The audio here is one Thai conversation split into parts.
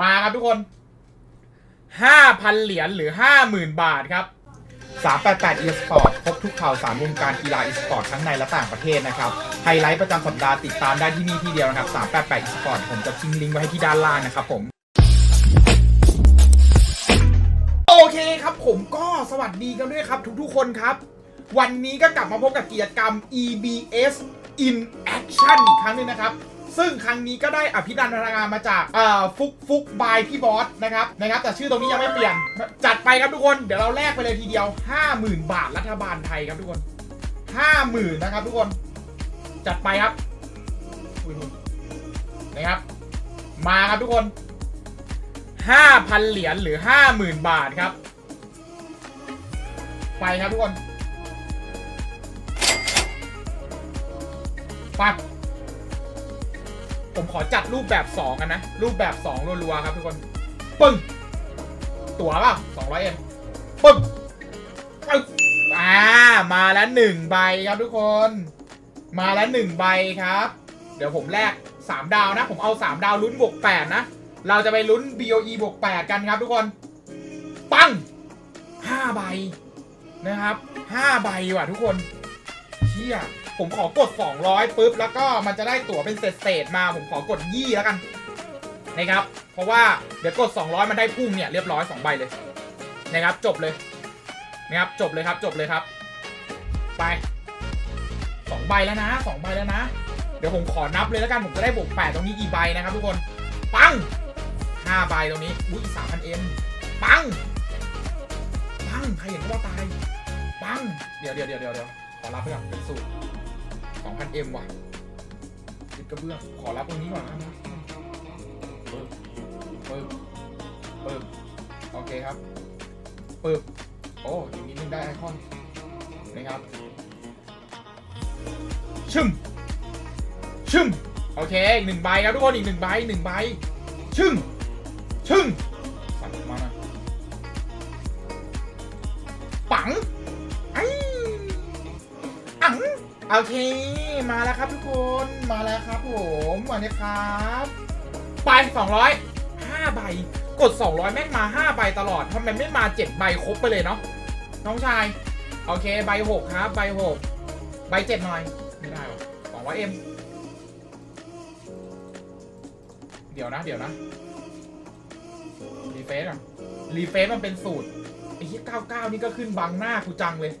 มาครับทุกคน5,000เหรียญหรือ50,000บาทครับ 388 eSport ครบทุกข่าวสารวงการกีฬา eSport ทั้งในและต่างประเทศนะครับ ไฮไลท์ประจำสัปดาห์ติดตามได้ที่นี่ที่เดียวนะครับ 388 eSport ผมจะทิ้งลิงก์ไว้ให้ที่ด้านล่างนะครับผมโอเคครับผมก็สวัสดีกันด้วยครับ ทุกๆคนครับ วันนี้ก็กลับมาพบกับกิจกรรม EBS in Action อีกครั้งหนึงนะครับ ซึ่งครั้งนี้ก็ได้อภินันทนาการมาจากเอ่อฟุกฟุกบายพี่บอสนะครับนะครับ แต่ชื่อตรงนี้ยังไม่เปลี่ยน จัดไปครับทุกคนเดี๋ยวเราแลกไปเลยทีเดียว 50,000 บาทรัฐบาลไทยครับทุกคน 50,000 นะครับทุกคนจัดไปครับนะครับ มาครับทุกคน 5,000 เหรียญหรือ 50,000 บาทครับ ไปครับทุกคน ปัก ผมขอจัดรูปแบบ 2 กันนะ รูปแบบ 2 รัวๆ ครับทุกคน ปึ้ง ตั๋วเปล่า200เอ็นปึ้งปึ้งอ่า มาแล้วหนึ่งใบครับทุกคน มาแล้วหนึ่งใบครับ เดี๋ยวผมแลก3ดาวนะ ผมเอา3ดาวลุ้นบวก8นะ เราจะไปลุ้น BOE บวก8กันครับทุกคน ปัง5ใบนะครับ5ใบว่ะทุกคน เชี่ยผมขอกด 200ปุ๊บแล้วก็มันจะได้ตั๋วเป็นเศษๆมา ผมขอกดยี่แล้วกันนะครับ เพราะว่าเดี๋ยวกด 200 มันได้พุ่งเนี่ยเรียบร้อย2ใบเลยนะครับจบเลยนะครับจบเลยครับจบเลยครับ ไป2ใบแล้วนะ2ใบแล้วนะ เดี๋ยวผมขอนับเลยแล้วกันผมจะได้บวก8ตรงนี้กี่ใบนะครับทุกคนปัง5ใบตรงนี้อุ้ย3,000เอ็มปังปังใครเห็นก็ว่าตายปังเดี๋ยวเดี๋ยวเดี๋ยวเดี๋ยวเดี๋ยว อรับไปก่อนเป็นสูตร2,000เอ็มว่ะติดกระเบื้อง ขอรับตรงนี้ก่อนนะปึ๊บปึ๊บปึ๊บโอเคครับปึ๊บโอ้อีกนิดนึงได้ไอคอนนะครับชึมชึมโอเคหนึ่งใบครับทุกคนอีกหนึ่งใบหนึ่งใบชึ่งชึ่ง โอเค มาแล้วครับทุกคน มาแล้วครับผมมาเนี่ยครับไปสองร้อยห้าใบ กด 200 แม่งมา 5 ใบตลอดทำไมไม่มา 7 ใบครบไปเลยเนาะ น้องชาย โอเค ใบ 6 ครับ ใบ 6 ใบ 7 หน่อย ไม่ได้หรอ200เอ็มเดี๋ยวนะ เดี๋ยวนะ รีเฟซอะ รีเฟซมันเป็นสูตรไอ้ที่99 นี่ก็ขึ้นบังหน้ากูจังเลย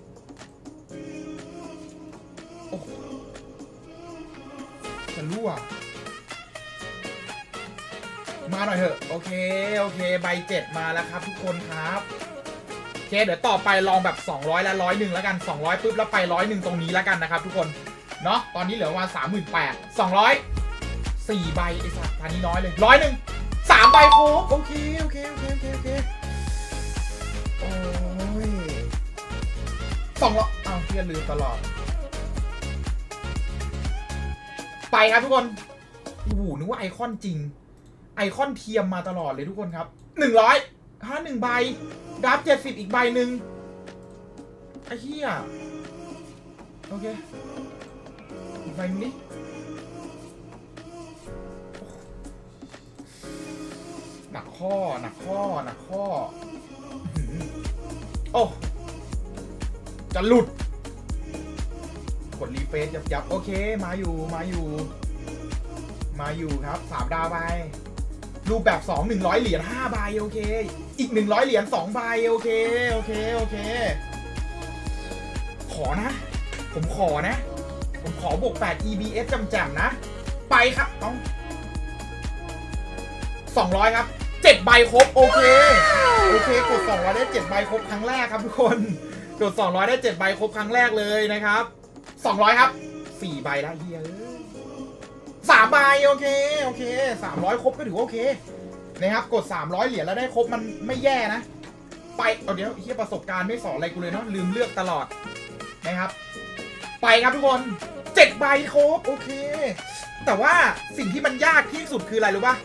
โอ้โหจะรั่ว มาหน่อยเถอะ โอเค โอเค ใบเจ็ดมาแล้วครับ ทุกคนครับโอเคเดี๋ยวต่อไปลองแบบ 200 และร้อยหนึ่งแล้วกัน 200ปุ๊บแล้วไปร้อยหนึ่งตรงนี้แล้วกันนะครับ ทุกคนเนาะตอนนี้เหลือประมาณสามหมื่นแปดสองร้อยสี่ใบไอ้สัตว์อันนี้น้อยเลยร้อยหนึ่งสามใบโครบโอเคโอเคโอเคโอเคโอเคโอ้ยสองร้อยอ้าวเพื่อนลืมตลอด ไปครับทุกคนโอ้โหนึกว่าไอคอนจริง ไอคอนเทียมมาตลอดเลยทุกคนครับหนึ่งร้อยห้าหนึ่งใบดับเจ็ดสิบอีกใบหนึ่งไอ้เหี้ยโอเคอีกใบนึงดิหนักข้อหนักข้อหนักข้อโอ้จะหลุด กดรีเฟซยับยับโอเค มาอยู่มาอยู่ มาอยู่ครับสามดาวไปรูปแบบสองหนึ่งร้อยเหรียญห้าใบโอเค อีกหนึ่งร้อยเหรียญสองใบโอเคโอเคโอเค ขอนะ ผมขอนะ ผมขอบวก8 EBS จำแจมนะ ไปครับเอา200ครับ7ใบครบโอเคโอเคกด200ได้7ใบครบครั้งแรกครับทุกคนกด200 ได้ 7 ใบครบครั้งแรกเลยนะครับ 200ครับ4ใบแล้วเฮียสามใบโอเคโอเค300ครบก็ถือว่าโอเคนะครับกด300เหรียญแล้วได้ครบมันไม่แย่นะ ไปเอาเดี๋ยวเฮียประสบการณ์ไม่สอนอะไรกูเลยเนาะลืมเลือกตลอดนะครับ ไปครับทุกคนเจ็ดใบครบโอเค แต่ว่าสิ่งที่มันยากที่สุดคืออะไรรู้ป่ะ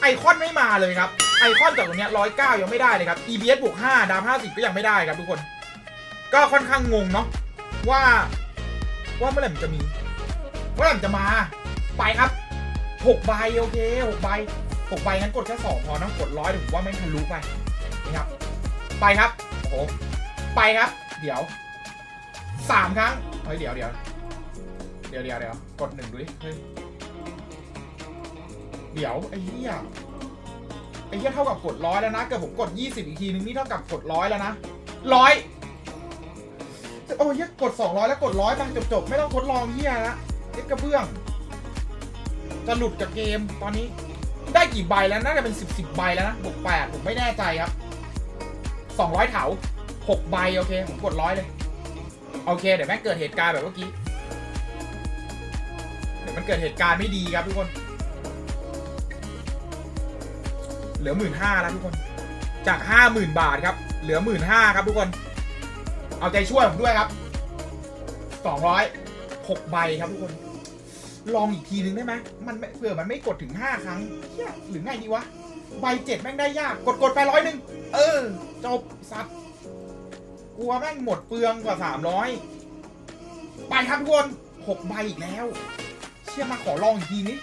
ไอคอนไม่มาเลยครับไอคอนจากตรงเนี้ยร้อยเก้ายังไม่ได้เลยครับ EBS บวกห้าดามห้าสิบก็ยังไม่ได้ครับทุกคน ก็ค่อนข้างงงเนาะว่า ว่าเมื่อไหร่มันจะมีเมื่อไหร่มันจะมา ไปครับหกใบโอเคหกใบหกใบงั้นกดแค่สองพอนะกดร้อยเดี๋ยวผมว่าไม่ทะลุไปนะครับ ไปครับโอ้โหไปครับ เดี๋ยวสามครั้งเฮ้ยเดี๋ยวเดี๋ยวเดี๋ยวเดี๋ยวเดี๋ยวกดหนึ่งดูดิเฮ้ยเดี๋ยวไอ้เหี้ยไอ้เหี้ยเท่ากับกดร้อยแล้วนะเกิดผมกดยี่สิบอีกทีนึงนี่เท่ากับกดร้อยแล้วนะร้อย โอ้ยกดสองร้อยแล้วกดร้อยไปจบจบๆไม่ต้องทดลองเหี้ยละเอ็ดกระเบื้อง จะหลุดจากเกมตอนนี้ ได้กี่ใบแล้วน่าจะเป็นสิบสิบใบแล้วนะบวกแปดผมไม่แน่ใจครับสองร้อยเถาหกใบโอเค ผมกดร้อยเลย โอเค เดี๋ยวแม่งเกิดเหตุการณ์แบบเมื่อกี้ เดี๋ยวมันเกิดเหตุการณ์ไม่ดีครับทุกคน เหลือหมื่นห้าแล้วทุกคน จากห้าหมื่นบาทครับ เหลือหมื่นห้าครับทุกคน เอาใจช่วยผมด้วยครับสองร้อยหกใบครับทุกคน ลองอีกทีนึงได้ไหมมันเผื่อมันไม่กดถึงห้าครั้งเหี้ยหรือไงดีวะ ใบเจ็ดแม่งได้ยาก กดกดไปร้อยหนึ่งเออ จบซัดกลัวแม่งหมดเปลืองกว่าสามร้อยไปครับทุกคนหกใบอีกแล้ว เชื่อมาขอลองอีกทีนี้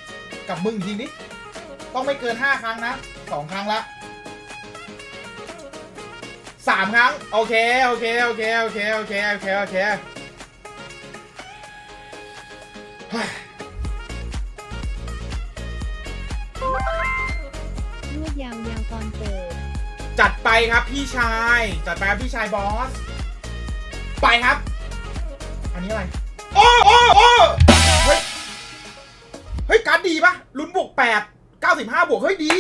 กับมึงทีนี้ ต้องไม่เกินห้าครั้งนะสองครั้งละ สามครั้งโอเคโอเคโอเคโอเคโอเคโอเคโอเคเฮ้ยรวดยาวยาวตอนเปิดจัดไปครับพี่ชาย จัดไปครับพี่ชายบอส ไปครับ อันนี้อะไร โอ้โอ้โอ้เฮ้ย เฮ้ย การดดีปะลุ้นบวกแปดเก้าสิบห้าบวก เฮ้ยดี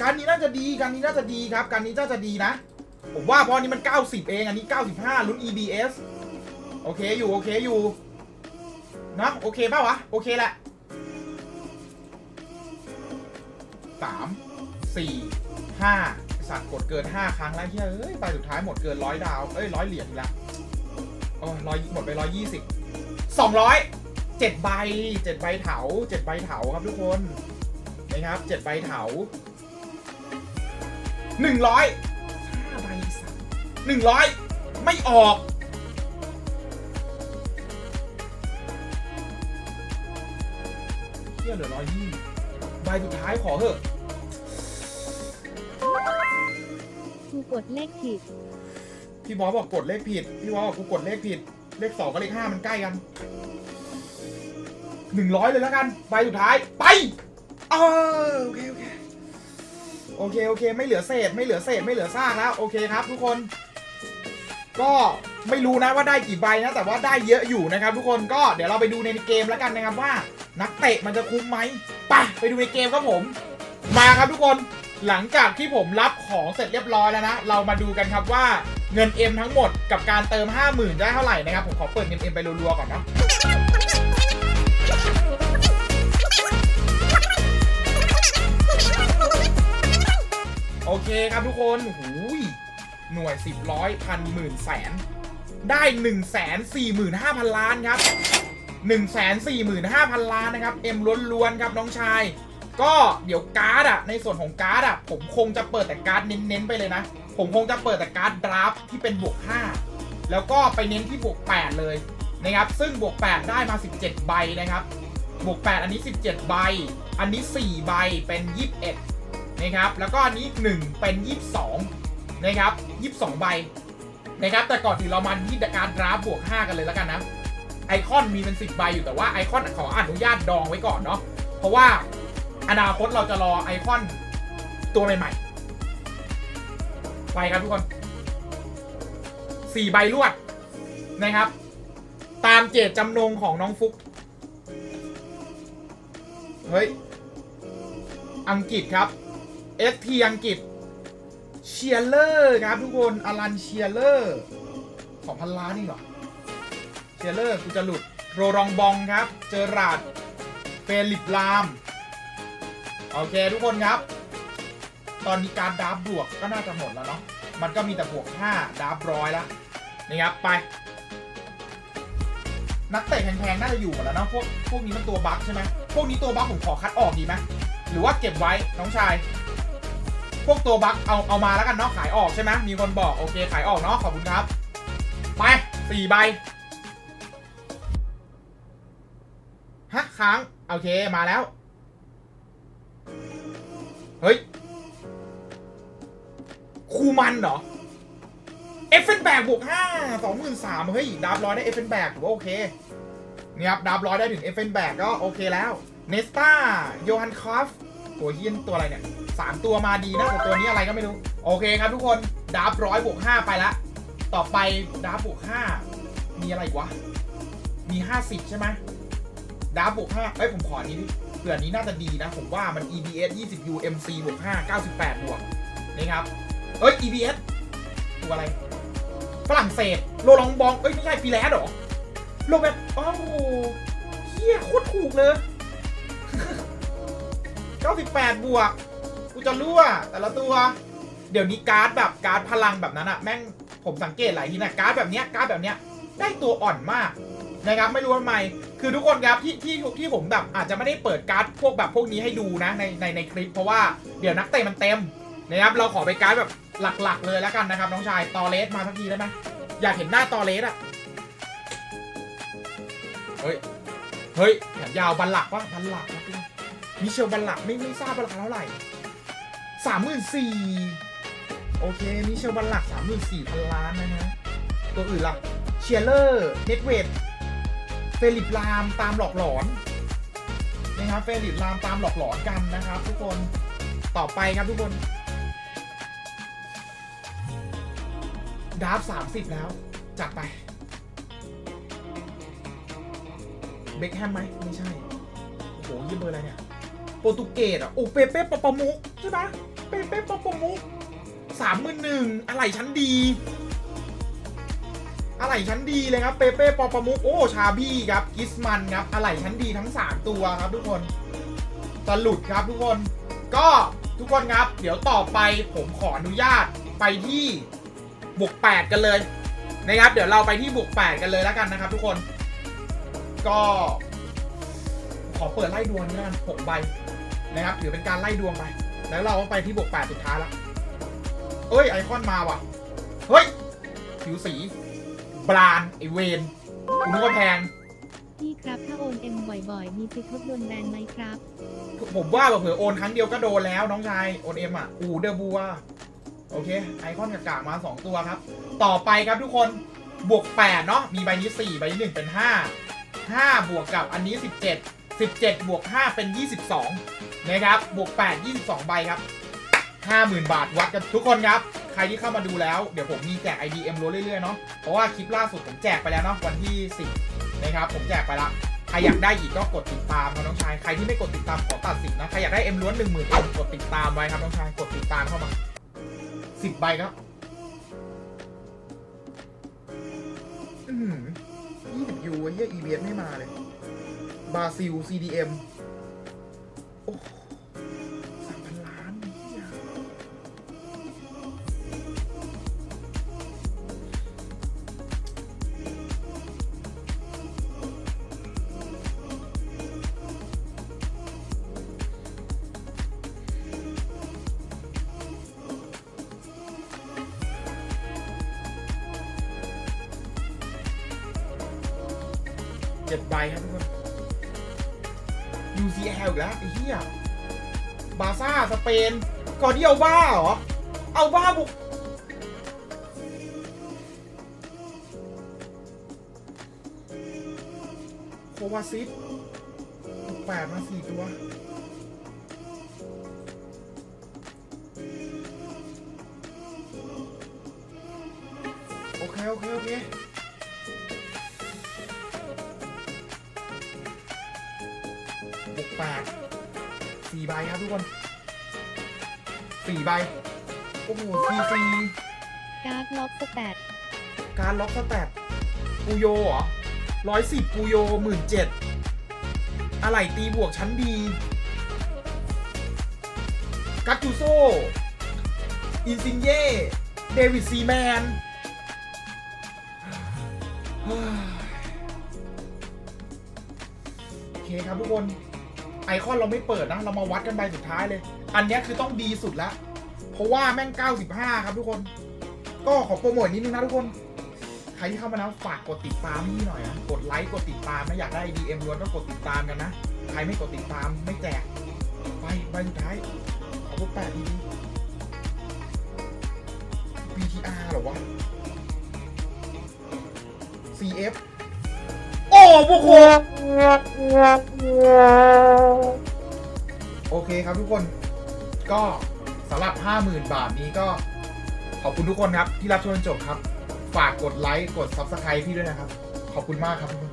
การนี้น่าจะดี การนี้น่าจะดีครับ การนี้น่าจะดีนะ ผมว่าพอันนี้มัน 90 เองอันนี้ 95 ลุ้น EBS โอเคอยู่โอเคอยู่นะโอเคป่าวะ โอเคแหละสามสี่ห้าสัตว์กดเกินห้าครั้งแล้วเฮ้ยเอ้ยใบสุดท้ายหมดเกินร้อยดาวเอ้ยร้อยเหรียญอีกแล้วโอ้ยร้อยหมดไปร้อยยี่สิบสองร้อยเจ็ดใบเจ็ดใบเถาเจ็ดใบเถาครับทุกคนนะครับเจ็ดใบเถาหนึ่งร้อย 100 ไม่ออก เที่ยเหลือร้อยยี่ใบสุดท้ายขอเถอะกูกดเลขผิด พี่บอสบอกกดเลขผิด พี่บอสบอกกูกดเลขผิด เลขสองกับเลขห้ามันใกล้กันหนึ่งร้อยเลยแล้วกัน ใบสุดท้าย ไปโอเคโอเคโอเค โอเค ไม่เหลือเศษ ไม่เหลือเศษ ไม่เหลือซากแล้ว โอเคครับทุกคน ก็ไม่รู้นะว่าได้กี่ใบนะแต่ว่าได้เยอะอยู่นะครับ ทุกคนก็เดี๋ยวเราไปดูในเกมแล้วกันนะครับว่า นักเตะมันจะคุ้มไหมไปไปดูในเกมครับผม มาครับทุกคนหลังจากที่ผมรับของเสร็จเรียบร้อยแล้วนะ เรามาดูกันครับว่าเงิน M ทั้งหมดกับการเติม 50,000 ได้เท่าไหร่นะครับ ผมขอเปิดเงิน M ไปรัวๆก่อนนะโอเคครับทุกคนหูย หน่วยสิบร้อยพันหมื่นแสน ได้หนึ่งแสนสี่หมื่นห้าพันล้านครับหนึ่งแสนสี่หมื่นห้าพันล้านนะครับเอ็มล้วนๆครับน้องชาย ก็เดี๋ยวการ์ดอะในส่วนของการ์ดอะผมคงจะเปิดแต่การ์ดเน้นๆไปเลยนะ ผมคงจะเปิดแต่การ์ดดราฟที่เป็นบวก 5 แล้วก็ไปเน้นที่บวก 8 เลยนะครับ ซึ่งบวก 8 ได้มา 17 ใบนะครับ บวก 8 อันนี้ 17 ใบ อันนี้ 4 ใบเป็น 21 นะครับ แล้วก็อันนี้ 1 เป็น 22 นะครับ22ใบนะครับแต่ก่อนที่เรามาที่การดราฟบวก 5 กันเลยแล้วกันนะไอคอนมีเป็น 10 ใบอยู่แต่ว่าไอคอนขออนุญาตดองไว้ก่อนเนาะเพราะว่าอนาคตเราจะรอไอคอนตัวใหม่ๆ ไปครับทุกคนสี่ใบลวดนะครับ ตามเจตจำนงของน้องฟุก เฮ้ย อังกฤษครับ ST อังกฤษ เชียร์เลอร์ครับทุกคนอลันเชียร์เลอร์สองพันล้านนี่เหรอเชียร์เลอร์กูจะหลุดโรรองบองครับ เจอราดเฟลิปลาม โอเคทุกคนครับ ตอนนี้การดราฟบวกก็น่าจะหมดแล้วเนาะมันก็มีแต่บวก5ดราฟร้อยแล้วนะครับไปนักเตะแพงๆน่าจะอยู่หมดแล้วเนาะพวกพวกนี้มันตัวบั๊กใช่ไหมพวกนี้ตัวบั๊กผมขอคัดออกดีไหมหรือว่าเก็บไว้น้องชาย พวกตัวบั๊กเอาเอามาแล้วกันเนาะขายออกใช่ไหมมีคนบอกโอเคขายออกเนาะขอบคุณครับ ไปสี่ใบฮะค้างโอเคมาแล้ว เฮ้ย คูมันเหรอ เอฟเฟนแบกบวกห้าสองหมื่นสามเฮ้ยดับร้อยได้เอฟเฟนแบกถือว่าโอเคเนี่ยครับดับร้อยได้ถึงเอฟเฟนแบกก็โอเคแล้ว เนสตาโยฮันคอฟ ตัวเฮียนตัวอะไรเนี่ยสามตัวมาดีนะแต่ตัวนี้อะไรก็ไม่รู้ โอเคครับทุกคนดับร้อยบวกห้าไปละต่อไปดับบวกห้ามีอะไรวะ มีห้าสิบใช่ไหมดับบวกห้าเอ้ยผมขอนี้ดิเผื่อนี้น่าจะดีนะ ผมว่ามัน EBS 20 U MC บวก5 98 บวกนะครับ เอ้ย EBS ตัวอะไร ฝรั่งเศส โลลองบอง เอ้ย ไม่ใช่ปีแลสหรอ โลแบบอ้โหเฮียโคตรถูกเลย 98 บวก กูจะรั่วแต่ละตัว เดี๋ยวนี้การ์ดแบบการ์ดพลังแบบนั้นอะแม่งผมสังเกตหลายทีนะการ์ดแบบเนี้ยการ์ดแบบเนี้ยได้ตัวอ่อนมากนะครับไม่รู้ทำไมคือทุกคนครับที่ที่ที่ผมแบบอาจจะไม่ได้เปิดการ์ดพวกแบบพวกนี้ให้ดูนะในในในคลิป เพราะว่าเดี๋ยวนักเตะมันเต็มนะครับเราขอไปการ์ดแบบหลัก ๆ เลยแล้วกันนะครับน้องชายตอเลสมาสักทีได้ไหมอยากเห็นหน้าตอเลสอะเฮ้ยเฮ้ยแขนยาวบันหลักวะบันหลักว มิเชลบันหลักไม่ไม่ทราบราคาเท่าไหร่สามหมื่นสี่โอเค มิเชลบันหลักสามหมื่นสี่พันล้านนะฮะ ตัวอื่นล่ะ เชียร์เลอร์ เน็ตเวดเฟลิปลามตามหลอกหลอนนะครับ เฟลิปลามตามหลอกหลอนกันนะครับ ทุกคน ต่อไปครับทุกคนดาฟสามสิบแล้ว จัดไป เบคแฮมไหมไม่ใช่ โอ้โหยี่เบอร์อะไรเนี่ย โปรตุเกสอะโอ้เปเป้ปปมุกใช่ไหมเปเป้ปปมุกสามหมื่นหนึ่งอะไรชั้นดีอะไหล่ชั้นดีเลยครับเปเป้ปปมุกโอ้ชาบี้ครับกิสมันครับอะไหล่ชั้นดีทั้ง 3 ตัวครับทุกคนจะหลุดครับทุกคนก็ทุกคนครับ เดี๋ยวต่อไปผมขออนุญาตไปที่บวก8กันเลยนะครับ เดี๋ยวเราไปที่บวก8กันเลยแล้วกันนะครับ ทุกคนก็ ขอเปิดไล่ดวงนี่แล้วกัน6ใบนะครับถือเป็นการไล่ดวงไป แล้วเราก็ไปที่บวก8สุดท้ายละเอ้ยไอคอนมาว่ะ เฮ้ย ผิวสี บรานไอเวนคุณนึกว่าแพงพี่ครับถ้าโอนเอ็มบ่อยๆ มีสิทธิ์ทดโดนแบนไหมครับ ผมว่าเผื่อๆโอนครั้งเดียวก็โดนแล้วน้องชายโอนเอ็มอะ อูเดอร์บัว โอเค ไอคอนกากๆมา 2 ตัวครับ ต่อไปครับทุกคนบวก8เนาะมีใบนี้ 4 ใบนี้ 1 เป็น 5 5 บวกกับอันนี้ 17 17 บวก 5 เป็น 22 นะครับ บวก 8 22 ใบครับ 50,000 บาทวัดกันทุกคนครับ ใครที่เข้ามาดูแล้ว เดี๋ยวผมมีแจก IDM ล้วนเรื่อยๆ เนาะ เพราะว่าคลิปล่าสุดผมแจกไปแล้วเนาะวันที่ 10 นะครับ ผมแจกไปละใครอยากได้อีกก็กดติดตามครับน้องชาย ใครที่ไม่กดติดตามขอตัดสิทธิ์นะ ใครอยากได้เอ็มล้วนหนึ่งหมื่นเอ็มกดติดตามไว้ครับน้องชาย กดติดตามเข้ามาสิบใบครับอืมยี่สิบยูเฮียอีเบียไม่มาเลย บราซิล CDM โอ้สามพันล้านเฮียเจ็ดใบครับ UCL อีกแล้วไอ้เหี้ยบาซ่าสเปนกอร์ดิเอาบ้าเหรอ เอาบ้าบุกโควาซิสบุกแปดมาสี่ตัวโอเค โอเค โอเค ใบครับทุกคนสี่ใบ โอ้โหซีซีการ์ดล็อกสแตทการล็อกสแตทปูโยเหรอร้อยสิบปูโยหมื่นเจ็ดอะไรตีบวกชั้นดี กัตจูโซ อินซินเย่ เดวิดซีแมน โอเคครับทุกคน ไอคอนเราไม่เปิดนะ เรามาวัดกันใบสุดท้ายเลย อันนี้คือต้องดีสุดแล้วเพราะว่าแม่ง 95 ครับทุกคน ก็ขอโปรโมทนิดนึงนะทุกคน ใครที่เข้ามาแล้วฝากกดติดตามพี่หน่อยนะ กดไลค์กดติดตามนะอยากได้ DM ล้วนก็กดติดตามกันนะ ใครไม่กดติดตามไม่แจกไปใบสุดท้ายขอเบอร์แปดดี BTR หรอวะ CF โอ้พวกโหโอเคครับทุกคนก็สำหรับ 50,000 บาทนี้ก็ ขอบคุณทุกคนครับ ที่รับชมจนจบครับ ฝากกดไลค์ กด Subscribe พี่ด้วยนะครับ ขอบคุณมากครับทุกคน